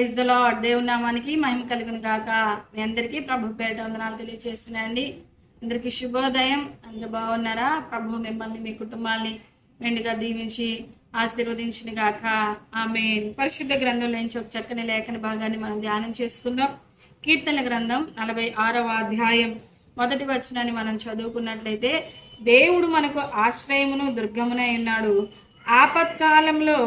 Praise the lord. దేవుని నామానికి మహిమ కలుగును గాక. మీ అందరికీ ప్రభు పేట వందనాలు తెలియజేస్తున్నాయండి అందరికీ శుభోదయం. అందరు బాగున్నారా? ప్రభు మిమ్మల్ని మీ కుటుంబాన్ని మెండుగా దీవించి ఆశీర్వదించిన గాక. ఆమె పరిశుద్ధ గ్రంథంలో నుంచి ఒక చక్కని లేఖన భాగాన్ని మనం ధ్యానం చేసుకుందాం. కీర్తన గ్రంథం నలభై ఆరవ అధ్యాయం. మొదటి వచనాన్ని మనం చదువుకున్నట్లయితే దేవుడు మనకు ఆశ్రయమును దుర్గమునై ఉన్నాడు. ఆపత్కాలంలో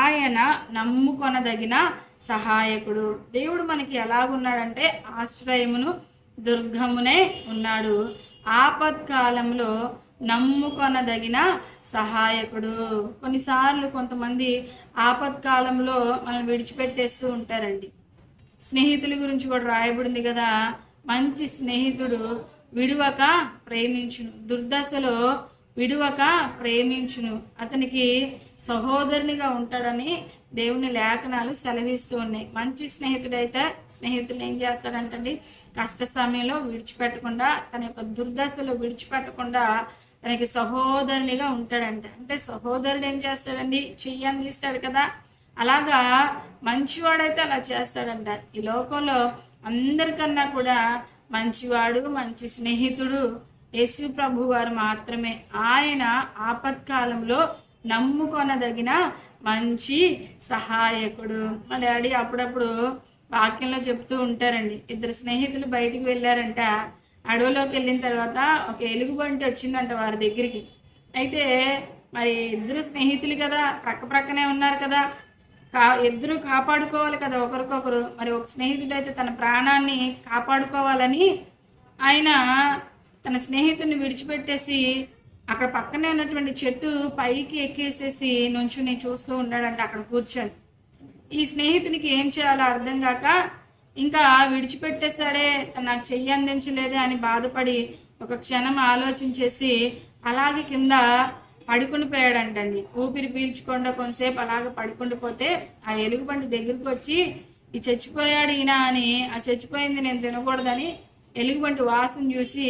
ఆయన నమ్ముకొనదగిన సహాయకుడు. దేవుడు మనకి ఎలాగున్నాడంటే ఆశ్రయమును దుర్గమునే ఉన్నాడు. ఆపత్కాలంలో నమ్ముకొనదగిన సహాయకుడు. కొన్నిసార్లు కొంతమంది ఆపత్కాలంలో మనల్ని విడిచిపెట్టేస్తూ ఉంటారండి. స్నేహితుల గురించి కూడా రాయబడింది కదా మంచి స్నేహితుడు విడువక ప్రేమించును. దుర్దశలో విడువక ప్రేమించును. అతనికి సహోదరునిగా ఉంటాడని దేవుని లేఖనాలు సెలవిస్తూ ఉన్నాయి. మంచి స్నేహితుడైతే స్నేహితులు ఏం చేస్తాడంటండి? కష్ట సమయంలో విడిచిపెట్టకుండా తన యొక్క దుర్దశలో విడిచిపెట్టకుండా తనకి సహోదరునిగా ఉంటాడంట. అంటే సహోదరుడు ఏం చేస్తాడండి? చెయ్యని తీస్తాడు కదా? అలాగా మంచివాడైతే అలా చేస్తాడంట. ఈ లోకంలో అందరికన్నా కూడా మంచివాడు మంచి స్నేహితుడు యేసు ప్రభు వారు మాత్రమే. ఆయన ఆపత్కాలంలో నమ్ముకొనదగిన మంచి సహాయకుడు. మా డాడీ అప్పుడప్పుడు వాక్యంలో చెప్తూ ఉంటారండి. ఇద్దరు స్నేహితులు బయటికి వెళ్ళారంట. అడవిలోకి వెళ్ళిన తర్వాత ఒక ఎలుగుబంటి వచ్చిందంట వారి దగ్గరికి. అయితే మరి ఇద్దరు స్నేహితులు కదా ప్రక్క ప్రక్కనే ఉన్నారు కదా. కా ఇద్దరు కాపాడుకోవాలి కదా ఒకరికొకరు. మరి ఒక స్నేహితుడు అయితే తన ప్రాణాన్ని కాపాడుకోవాలని ఆయన తన స్నేహితుడిని విడిచిపెట్టేసి అక్కడ పక్కనే ఉన్నటువంటి చెట్టు పైకి ఎక్కేసేసి నుంచుని చూస్తూ ఉన్నాడంట అక్కడ కూర్చొని. ఈ స్నేహితునికి ఏం చేయాలో అర్థం కాక ఇంకా విడిచిపెట్టేశాడే నాకు చెయ్యి అందించలేదే అని బాధపడి ఒక క్షణం ఆలోచించేసి అలాగే కింద పడుకుని పోయాడంటండి. ఊపిరి పీల్చకుండా కొంతసేపు అలాగ పడుకుంటూ పోతే ఆ ఎలుగుబంటి దగ్గరికి వచ్చి ఈ చచ్చిపోయాడు ఈయన అని ఆ చచ్చిపోయింది నేను తినకూడదని ఎలుగుబంటి వాసన చూసి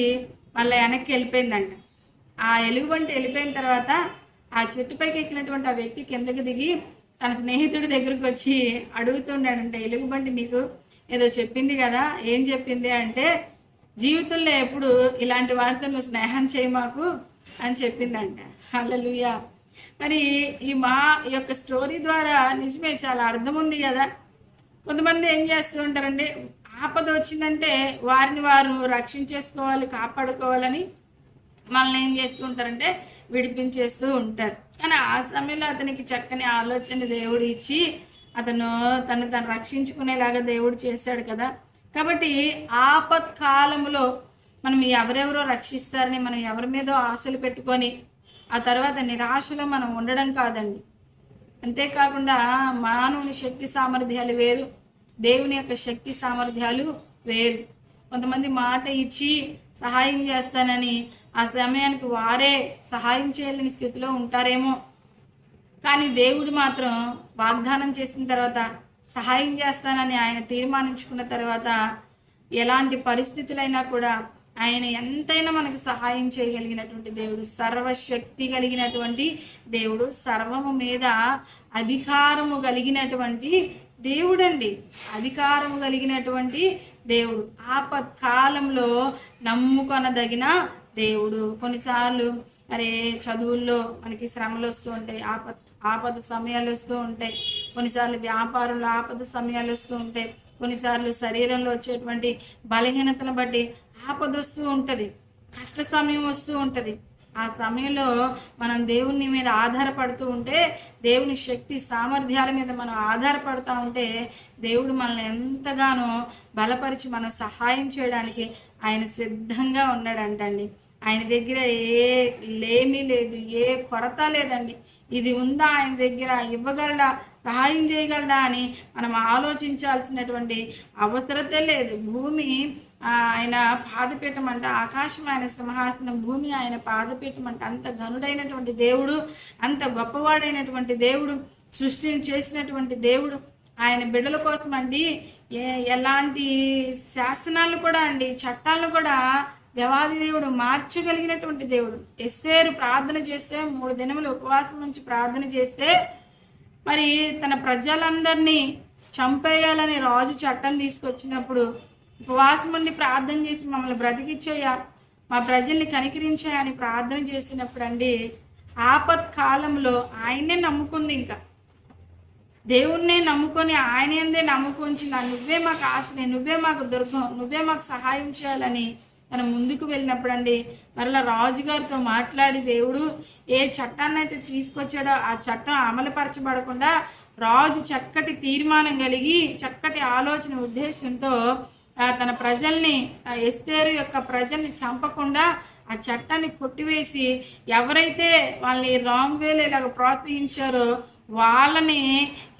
మళ్ళీ వెనక్కి వెళ్ళిపోయిందంట. ఆ ఎలుగుబంటి వెళ్ళిపోయిన తర్వాత ఆ చెట్టుపైకి ఎక్కినటువంటి ఆ వ్యక్తి కిందకి దిగి తన స్నేహితుడి దగ్గరికి వచ్చి అడుగుతుండాడంటే ఎలుగుబంటి నీకు ఏదో చెప్పింది కదా? ఏం చెప్పింది? అంటే జీవితంలో ఎప్పుడు ఇలాంటి వారితో నువ్వు స్నేహం చేయి మాకు అని చెప్పిందంట. హల్లెలూయా. మరి ఈ మా ఈ యొక్క స్టోరీ ద్వారా నిజమే చాలా అర్థం ఉంది కదా. కొంతమంది ఏం చేస్తూ ఉంటారంటే ఆపద వచ్చిందంటే వారిని వారు రక్షించేసుకోవాలి కాపాడుకోవాలని మనల్ని ఏం చేస్తూ ఉంటారంటే విడిపించేస్తూ ఉంటారు. కానీ ఆ సమయంలో అతనికి చక్కని ఆలోచన దేవుడు ఇచ్చి అతను తను తను రక్షించుకునేలాగా దేవుడు చేశాడు కదా. కాబట్టి ఆపత్కాలంలో మనం ఎవరెవరో రక్షిస్తారని మనం ఎవరి మీదో ఆశలు పెట్టుకొని ఆ తర్వాత నిరాశలో మనం ఉండడం కాదండి. అంతేకాకుండా మానవుని శక్తి సామర్థ్యాలు వేరు దేవుని యొక్క శక్తి సామర్థ్యాలు వేరు. కొంతమంది మాట ఇచ్చి సహాయం చేస్తానని ఆ సమయానికి వారే సహాయం చేయలేని స్థితిలో ఉంటారేమో. కానీ దేవుడు మాత్రం వాగ్దానం చేసిన తర్వాత సహాయం చేస్తానని ఆయన తీర్మానించుకున్న తర్వాత ఎలాంటి పరిస్థితులైనా కూడా ఆయన ఎంతైనా మనకు సహాయం చేయగలిగినటువంటి దేవుడు సర్వశక్తి కలిగినటువంటి దేవుడు సర్వము మీద అధికారము కలిగినటువంటి దేవుడండి. అధికారము కలిగినటువంటి దేవుడు. ఆపత్కాలంలో నమ్ముకొనదగిన దేవుడు. కొన్నిసార్లు అరే చదువుల్లో మనకి శ్రమలు వస్తూ ఉంటాయి ఆపద ఆపద సమయాలు వస్తూ ఉంటాయి. కొన్నిసార్లు వ్యాపారంలో ఆపద సమయాలు వస్తూ ఉంటాయి. కొన్నిసార్లు శరీరంలో వచ్చేటువంటి బలహీనతను బట్టి ఆపద వస్తూ ఉంటుంది కష్ట సమయం వస్తూ ఉంటుంది. ఆ సమయంలో మనం దేవుని మీద ఆధారపడుతూ ఉంటే దేవుని శక్తి సామర్థ్యాల మీద మనం ఆధారపడుతూ ఉంటే దేవుడు మనల్ని ఎంతగానో బలపరిచి మనం సహాయం చేయడానికి ఆయన సిద్ధంగా ఉన్నాడంటండి. ఆయన దగ్గర ఏ లేమి లేదు ఏ కొరత లేదండి. ఇది ఉందా ఆయన దగ్గర? ఇవ్వగలడా? సహాయం చేయగలడా అని మనం ఆలోచించాల్సినటువంటి అవసరత లేదు. భూమి ఆయన పాదపీఠం అంటే ఆకాశం ఆయన సింహాసనం భూమి ఆయన పాదపీఠం అంటే. అంత ఘనుడైనటువంటి దేవుడు అంత గొప్పవాడైనటువంటి దేవుడు సృష్టిని చేసినటువంటి దేవుడు ఆయన బిడ్డల కోసం అండి ఏ ఎలాంటి శాసనాలు కూడా అండి చట్టాలను కూడా దేవాలి దేవుడు మార్చగలిగినటువంటి దేవుడు. ఎస్తేరు ప్రార్థన చేస్తే మూడు దినములు ఉపవాసం నుంచి ప్రార్థన చేస్తే మరి తన ప్రజలందరినీ చంపేయాలని రాజు చట్టం తీసుకొచ్చినప్పుడు ఉపవాసం ఉండి ప్రార్థన చేసి మమ్మల్ని బ్రతికిచ్చేయ మా ప్రజల్ని కనికరించాయని ప్రార్థన చేసినప్పుడు అండి ఆపత్ కాలంలో ఆయన్నే నమ్ముకుంది ఇంకా. దేవుణ్ణే నమ్ముకొని ఆయనందే నమ్ముకుంచిన నువ్వే మాకు ఆశనే నువ్వే మాకు దుర్గం నువ్వే మాకు సహాయం చేయాలని మనం ముందుకు వెళ్ళినప్పుడు అండి మరలా రాజుగారితో మాట్లాడి దేవుడు ఏ చట్టాన్ని అయితే తీసుకొచ్చాడో ఆ చట్టం అమలుపరచబడకుండా రాజు చక్కటి తీర్మానం కలిగి చక్కటి ఆలోచన ఉద్దేశంతో తన ప్రజల్ని ఎస్తేరు యొక్క ప్రజల్ని చంపకుండా ఆ చట్టాన్ని కొట్టివేసి ఎవరైతే వాళ్ళని రాంగ్ వేలో ఇలాగ ప్రోత్సహించారో వాళ్ళని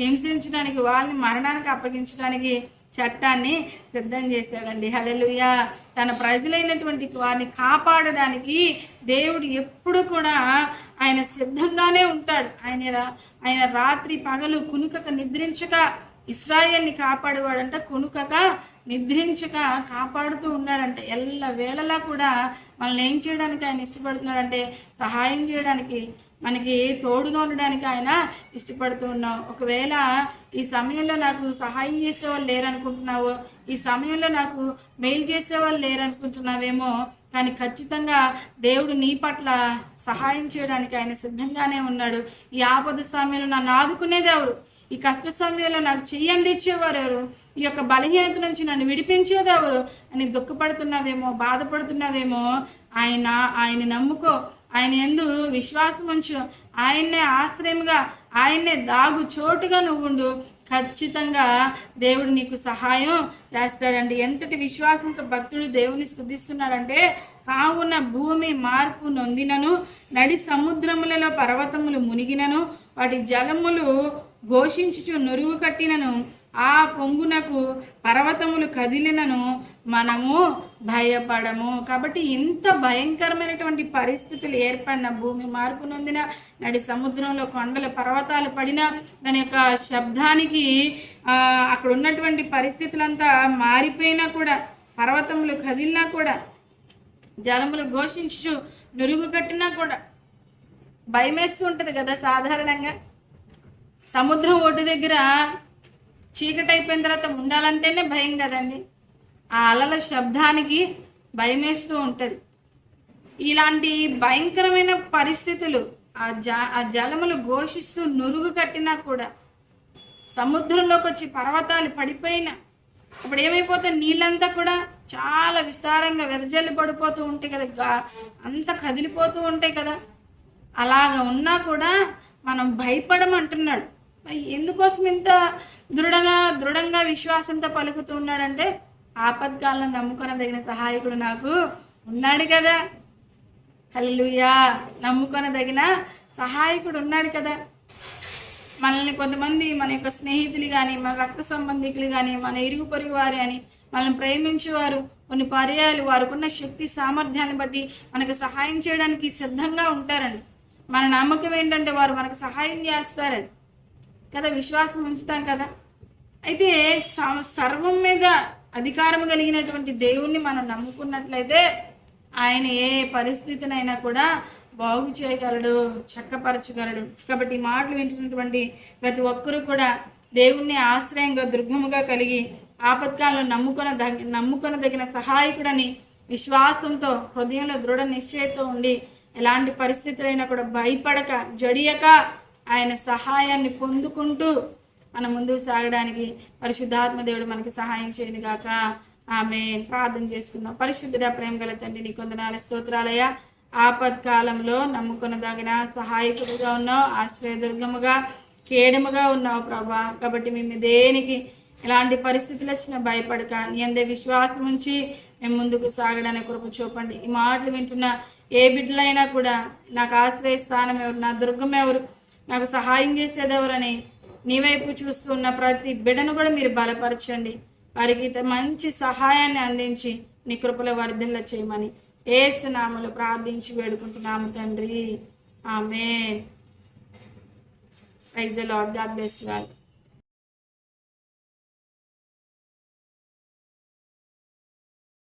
హింసించడానికి వాళ్ళని మరణానికి అప్పగించడానికి చట్టాన్ని సిద్ధం చేశాడండి. హల్లెలూయ. తన ప్రజలైనటువంటి వారిని కాపాడడానికి దేవుడు ఎప్పుడు కూడా ఆయన సిద్ధంగానే ఉంటాడు. ఆయన ఆయన రాత్రి పగలు కునుకక నిద్రించక ఇస్రాయల్ని కాపాడేవాడంట కొనుకక నిద్రించక కాపాడుతూ ఉన్నాడంట. ఎల్ల వేళలా కూడా మనల్ని ఏం చేయడానికి ఆయన ఇష్టపడుతున్నాడంటే సహాయం చేయడానికి మనకి తోడుగా ఉండడానికి ఆయన ఇష్టపడుతూ ఉన్నాం ఒకవేళ ఈ సమయంలో నాకు సహాయం చేసేవాళ్ళు లేరనుకుంటున్నావో ఈ సమయంలో నాకు మెయిల్ చేసేవాళ్ళు లేరనుకుంటున్నావేమో కానీ ఖచ్చితంగా దేవుడు నీ పట్ల సహాయం చేయడానికి ఆయన సిద్ధంగానే ఉన్నాడు. ఈ ఆపద సమయంలో నన్ను ఆదుకునేది ఎవరు ఈ కష్ట సమయంలో నాకు చెయ్యి అందించేవారు ఎవరు? ఈ యొక్క బలహీనత నుంచి నన్ను విడిపించేది ఎవరు? అని దుఃఖపడుతున్నావేమో బాధపడుతున్నావేమో ఆయన ఆయన నమ్ముకో ఆయన ఎందు విశ్వాసం ఉంచు ఆయన్నే ఆశ్రయంగా ఆయన్నే దాగు చోటుగా నువ్వుండు ఖచ్చితంగా దేవుడు నీకు సహాయం చేస్తాడండి. ఎంతటి విశ్వాసంతో భక్తుడు దేవుని స్థుతిస్తున్నాడంటే కావున భూమి మార్పు నొందినను నడి సముద్రములలో పర్వతములు మునిగినను వాటి జలములు ఘోషించుచు నురుగు కట్టినను. ఆ పొంగునకు పర్వతములు కదిలినను మనము భయపడము. కాబట్టి ఇంత భయంకరమైనటువంటి పరిస్థితులు ఏర్పడిన భూమి మార్పు నొందిన నడి సముద్రంలో కొండలు పర్వతాలు పడిన దాని యొక్క శబ్దానికి అక్కడ ఉన్నటువంటి పరిస్థితులంతా మారిపోయినా కూడా పర్వతములు కదిలినా కూడా జలములు ఘోషించు నురుగు కట్టినా కూడా భయమేస్తూ ఉంటుంది కదా సాధారణంగా. సముద్రం ఒడ్డు దగ్గర చీకటి అయిపోయిన తర్వాత ఉండాలంటేనే భయం కదండి. ఆ అలల శబ్దానికి భయమేస్తూ ఉంటుంది. ఇలాంటి భయంకరమైన పరిస్థితులు ఆ జ ఆ జలములు ఘోషిస్తూ నురుగు కట్టినా కూడా సముద్రంలోకి వచ్చి పర్వతాలు పడిపోయినా అప్పుడు ఏమైపోతే నీళ్ళంతా కూడా చాలా విస్తారంగా వెదజల్లి పడిపోతూ ఉంటాయి కదా. గా- అంతా కదిలిపోతూ ఉంటాయి కదా. అలాగ ఉన్నా కూడా మనం భయపడమంటున్నాడు. ఎందుకోసం ఇంత దృఢంగా దృఢంగా విశ్వాసంతో పలుకుతూ ఉన్నాడంటే ఆపత్కాలను నమ్ముకొనదగిన సహాయకుడు నాకు ఉన్నాడు కదా. హల్లెలూయా. నమ్ముకొనదగిన సహాయకుడు ఉన్నాడు కదా. మనల్ని కొంతమంది మన యొక్క స్నేహితులు కానీ మన రక్త సంబంధికులు కానీ మన ఇరుగు పొరుగు వారు అని మనల్ని ప్రేమించేవారు కొన్ని పర్యాయాలు వారికున్న శక్తి సామర్థ్యాన్ని బట్టి మనకు సహాయం చేయడానికి సిద్ధంగా ఉంటారండి. మన నమ్మకం ఏంటంటే వారు మనకు సహాయం చేస్తారండి. కదా విశ్వాసం ఉంచుతాం కదా. అయితే స- సర్వం మీద అధికారం కలిగినటువంటి దేవుణ్ణి మనం నమ్ముకున్నట్లయితే ఆయన ఏ పరిస్థితినైనా కూడా బాగు చేయగలడు చక్కపరచగలడు. కాబట్టి ఈ మాటలు వింటున్నటువంటి ప్రతి ఒక్కరూ కూడా దేవుణ్ణి ఆశ్రయంగా దుర్గముగా కలిగి ఆపత్కాలను నమ్ముకొన దగ నమ్ముకొనదగిన సహాయకుడని విశ్వాసంతో హృదయంలో దృఢ నిశ్చయతో ఉండి ఎలాంటి పరిస్థితులైనా కూడా భయపడక జడియక ఆయన సహాయాన్ని పొందుకుంటూ మనం ముందుకు సాగడానికి పరిశుద్ధాత్మ దేవుడు మనకి సహాయం చేయను గాక. ఆమె ప్రార్థన చేసుకుందాం. పరిశుద్ధుడ ప్రేమ గల తండ్రి నీ కొందనాల స్తోత్రాలయ ఆపత్కాలంలో నమ్ముకునదగిన సహాయకుడుగా ఉన్నావు ఆశ్రయదుర్గముగా కేడముగా ఉన్నావు ప్రభా. కాబట్టి మేము దేనికి ఎలాంటి పరిస్థితులు వచ్చినా భయపడక నీ అందే విశ్వాసం ఉంచి మేము ముందుకు సాగడానికి కృప చూపండి. ఈ మాటలు వింటున్న ఏ బిడ్డలైనా కూడా నాకు ఆశ్రయ స్థానం ఎవరు నా దుర్గం ఎవరు నాకు సహాయం చేసేదెవరని నీ వైపు చూస్తున్న ప్రతి బిడ్డను కూడా మీరు బలపరచండి. వారికి మంచి సహాయాన్ని అందించి నీ కృపలో వర్ధిల్ల చేయమని ఏసునామలు ప్రార్థించి వేడుకుంటున్నాము తండ్రి. ఆమె ప్రైజ్ లాడ్ గాడ్ బెస్ట్ వాళ్ళు